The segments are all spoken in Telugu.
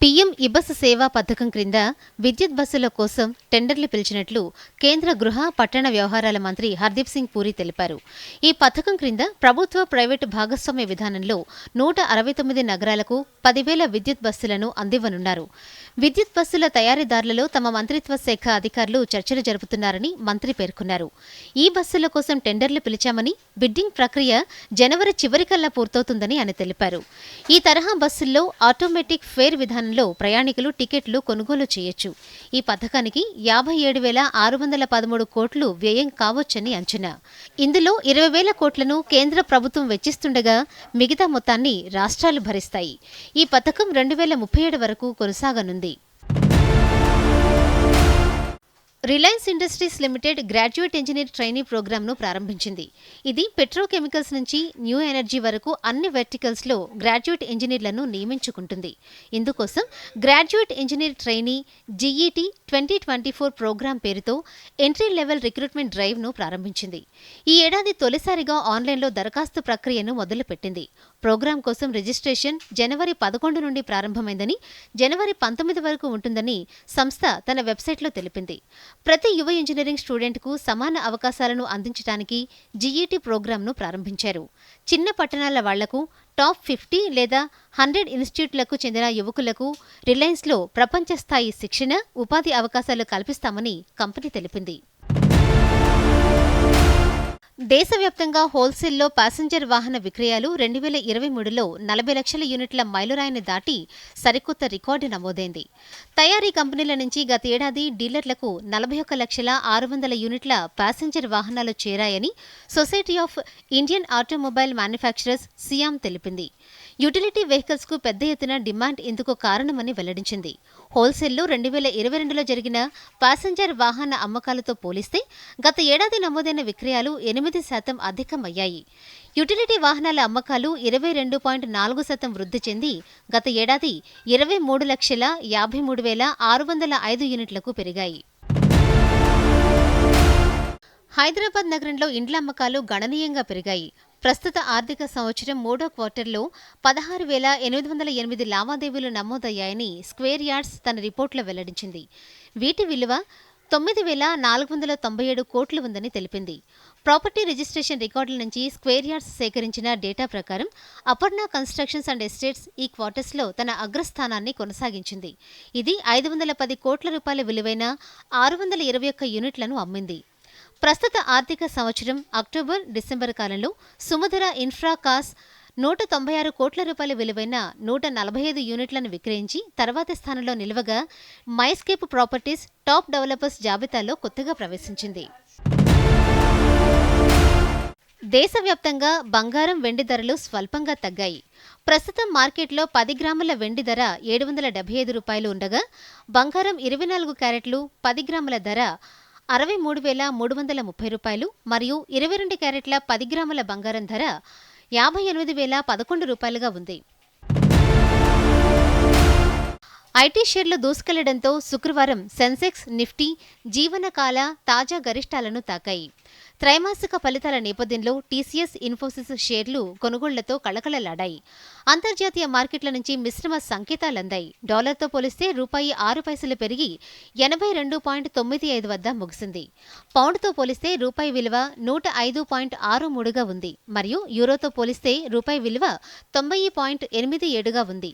పీఎం ఇబస్ సేవా పథకం క్రింద విద్యుత్ బస్సుల కోసం టెండర్లు పిలిచినట్లు కేంద్ర గృహ పట్టణ వ్యవహారాల మంత్రి హర్దీప్ సింగ్ పూరి తెలిపారు. ఈ పథకం క్రింద ప్రభుత్వ ప్రైవేటు భాగస్వామ్య విధానంలో నూట అరవై తొమ్మిది నగరాలకు పదివేల విద్యుత్ బస్సులను అందివ్వనున్నారు. విద్యుత్ బస్సుల తయారీదారులలో తమ మంత్రిత్వ శాఖ అధికారులు చర్చలు జరుపుతున్నారని మంత్రి పేర్కొన్నారు. ఈ బస్సుల కోసం టెండర్లు పిలిచామని బిడ్డింగ్ ప్రక్రియ జనవరి చివరికల్లా పూర్తవుతుందని ఆయన తెలిపారు. ఈ తరహా బస్సుల్లో ఆటోమేటిక్ ఫేర్ విధానం విధానంలో ప్రయాణికులు టికెట్లు కొనుగోలు చేయొచ్చు. ఈ పథకానికి యాభై ఏడు వేల ఆరు వందల పదమూడు కోట్లు వ్యయం కావచ్చని అంచనా. ఇందులో ఇరవై వేల కోట్లను కేంద్ర ప్రభుత్వం వెచ్చిస్తుండగా మిగతా మొత్తాన్ని రాష్ట్రాలు భరిస్తాయి. ఈ పథకం రెండు వేల ముప్పై ఏడు వరకు కొనసాగనుంది. Reliance Industries Limited graduate engineer trainee ప్రోగ్రామ్ను ప్రారంభించింది. ఇది పెట్రోకెమికల్స్ నుంచి న్యూ ఎనర్జీ వరకు అన్ని వెర్టికల్స్లో గ్రాడ్యుయేట్ ఇంజనీర్లను నియమించుకుంటుంది. ఇందుకోసం graduate engineer trainee GET twenty twenty four program పేరుతో ఎంట్రీ లెవెల్ రిక్రూట్మెంట్ డ్రైవ్ను ప్రారంభించింది. ఈ ఏడాది తొలిసారిగా ఆన్లైన్లో దరఖాస్తు ప్రక్రియను మొదలుపెట్టింది. ప్రోగ్రాం కోసం రిజిస్ట్రేషన్ జనవరి పదకొండు నుండి ప్రారంభమైందని జనవరి పంతొమ్మిది వరకు ఉంటుందని సంస్థ తన వెబ్సైట్లో తెలిపింది. ప్రతి యువ ఇంజనీరింగ్ స్టూడెంట్కు సమాన అవకాశాలను అందించడానికి జీఈటీ ప్రోగ్రాంను ప్రారంభించారు. చిన్న పట్టణాల వాళ్ళకు టాప్ ఫిఫ్టీ లేదా హండ్రెడ్ ఇన్స్టిట్యూట్లకు చెందిన యువకులకు రిలయన్స్లో ప్రపంచ స్థాయి శిక్షణ ఉపాధి అవకాశాలు కల్పిస్తామని కంపెనీ తెలిపింది. దేశవ్యాప్తంగా హోల్సేల్లో ప్యాసింజర్ వాహన విక్రయాలు రెండు వేల ఇరవై మూడులో నలభై లక్షల యూనిట్ల మైలురాయిని దాటి సరికొత్త రికార్డు నమోదైంది. తయారీ కంపెనీల నుంచి గత ఏడాది డీలర్లకు నలభై ఒక్క లక్షల ఆరు వందల యూనిట్ల ప్యాసింజర్ వాహనాలు చేరాయని Society of Indian Automobile Manufacturers SIAM తెలిపింది. యుటిలిటీ వెహికల్స్కు పెద్ద ఎత్తున డిమాండ్ ఇందుకు కారణమని వెల్లడించింది. హోల్సేల్లో రెండు వేల ఇరవై రెండులో జరిగిన ప్యాసింజర్ వాహన అమ్మకాలతో పోలిస్తే గత ఏడాది నమోదైన విక్రయాలు ఎనిమిది శాతం అధికమయ్యాయి. యుటిలిటీ వాహనాల అమ్మకాలు ఇరవై రెండు పాయింట్ నాలుగు శాతం వృద్ధి చెంది గత ఏడాది ఇరవై మూడు లక్షల యాభై మూడు వేల ఆరు వందల ఐదు యూనిట్లకు పెరిగాయి. హైదరాబాద్ నగరంలో ఇండ్ల అమ్మకాలు గణనీయంగా పెరిగాయి. ప్రస్తుత ఆర్థిక సంవత్సరం మూడో క్వార్టర్లో పదహారు వేల ఎనిమిది వందల ఎనిమిది లావాదేవీలు నమోదయ్యాయని స్క్వేర్ యార్డ్స్ తన రిపోర్టులో వెల్లడించింది. వీటి విలువ తొమ్మిది వేల నాలుగు వందల తొంభై ఏడు కోట్లు ఉందని తెలిపింది. ప్రాపర్టీ రిజిస్ట్రేషన్ రికార్డుల నుంచి స్క్వేర్ యార్డ్స్ సేకరించిన డేటా ప్రకారం అపర్ణ కన్స్ట్రక్షన్స్ అండ్ ఎస్టేట్స్ ఈ క్వార్టర్స్లో తన అగ్రస్థానాన్ని కొనసాగించింది. ఇది ఐదు వందల పది కోట్ల రూపాయల విలువైన ఆరు వందల ఇరవై ఒక్క యూనిట్లను అమ్మింది. ప్రస్తుత ఆర్థిక సంవత్సరం అక్టోబర్ డిసెంబర్ కాలంలో సుమధుర ఇన్ఫ్రా కాస్ నూట తొంభై ఆరు కోట్ల రూపాయల విలువైన నూట నలభై ఐదు యూనిట్లను విక్రయించి తర్వాతి స్థానంలో నిలవగా మైస్కేప్ ప్రాపర్టీస్ టాప్ డెవలపర్స్ జాబితాలో కొత్తగా ప్రవేశించింది. దేశవ్యాప్తంగా బంగారం వెండి ధరలు స్వల్పంగా తగ్గాయి. ప్రస్తుతం మార్కెట్లో పది గ్రాముల వెండి ధర ఏడు వందల డెబ్బై ఐదు రూపాయలు ఉండగా బంగారం ఇరవై నాలుగు క్యారెట్లు పది గ్రాముల ధర అరవై మూడు వేల మూడు వందల ముప్పై రూపాయలు మరియు ఇరవై రెండు క్యారెట్ల పది గ్రాముల బంగారం ధర యాభై ఎనిమిది వేల పదకొండు రూపాయలుగా ఉంది. ఐటీ షేర్లు దూసుకెళ్ళడంతో శుక్రవారం సెన్సెక్స్ నిఫ్టీ జీవనకాల తాజా గరిష్టాలను తాకాయి. త్రైమాసిక ఫలితాల నేపథ్యంలో టీసీఎస్ ఇన్ఫోసిస్ షేర్లు కొనుగోళ్ళతో కళకళలాడాయి. అంతర్జాతీయ మార్కెట్ల నుంచి మిశ్రమ సంకేతాలందాయి. డాలర్తో పోలిస్తే రూపాయి ఆరు పైసలు పెరిగి ఎనభై రెండు పాయింట్ తొమ్మిది ఐదు వద్ద ముగిసింది. పౌండ్తో పోలిస్తే రూపాయి విలువ నూట ఐదు పాయింట్ ఆరు మూడుగా ఉంది. మరియు యూరోతో పోలిస్తే రూపాయి విలువ తొంభై పాయింట్ ఎనిమిది ఏడుగా ఉంది.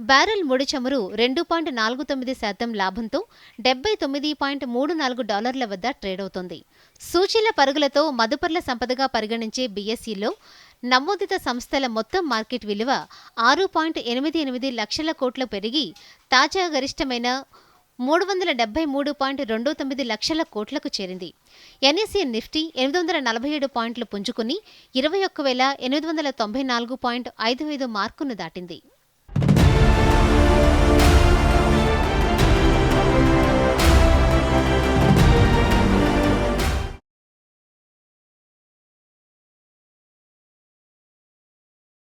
బ్యారెల్ ముడి చమురు రెండు పాయింట్ నాలుగు తొమ్మిది శాతం లాభంతో డెబ్బై తొమ్మిది పాయింట్ మూడు నాలుగు డాలర్ల వద్ద ట్రేడ్ అవుతోంది సూచీల పరుగులతో మదుపర్ల సంపదగా పరిగణించే బీఎస్ఈలో నమోదిత సంస్థల మొత్తం మార్కెట్ విలువ ఆరు పాయింట్ ఎనిమిది ఎనిమిది లక్షల కోట్లు పెరిగి తాజా గరిష్టమైన మూడు వందల డెబ్బై మూడు పాయింట్ రెండు తొమ్మిది లక్షల కోట్లకు చేరింది. ఎన్ఎస్సీ నిఫ్టీ ఎనిమిది వందల నలభై ఏడు పాయింట్లు పుంజుకుని ఇరవై ఒక్క వేల ఎనిమిది వందల తొంభై నాలుగు పాయింట్ ఐదు ఐదు మార్కును దాటింది.